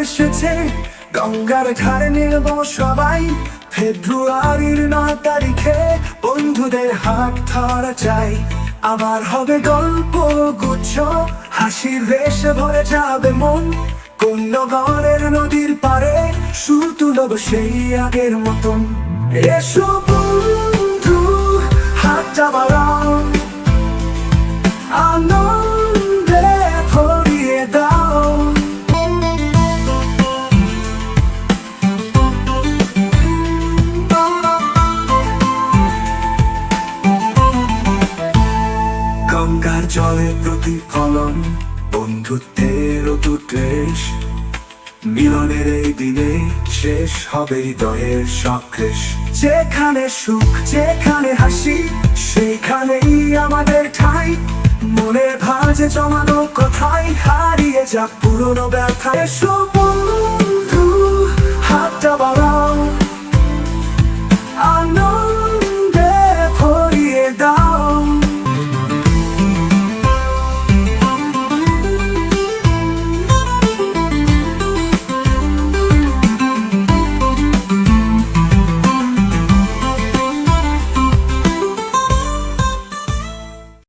এসেছে। গঙ্গার সবাই। ফেব্রুয়ারির নয় তারিখে বন্ধুদের হাত চাই। আবার হবে গল্প গুচ্ছ, হাসির বেশে ভরে যাবে মন। কন্যগড়ের নদীর পারে সুর তুলব সেই আগের মতন। এসো গঙ্গার জলে প্রতিফলন, বন্ধুত্বের অতুটেশ। মিলনের এই দিনে শেষ হবে হৃদয়ের সক্রেশ। যেখানে সুখ, যেখানে হাসি সেখানেই আমাদের ঠাই। মনে ভাজে জমানো কথাই হারিয়ে যাক পুরনো ব্যথা এসো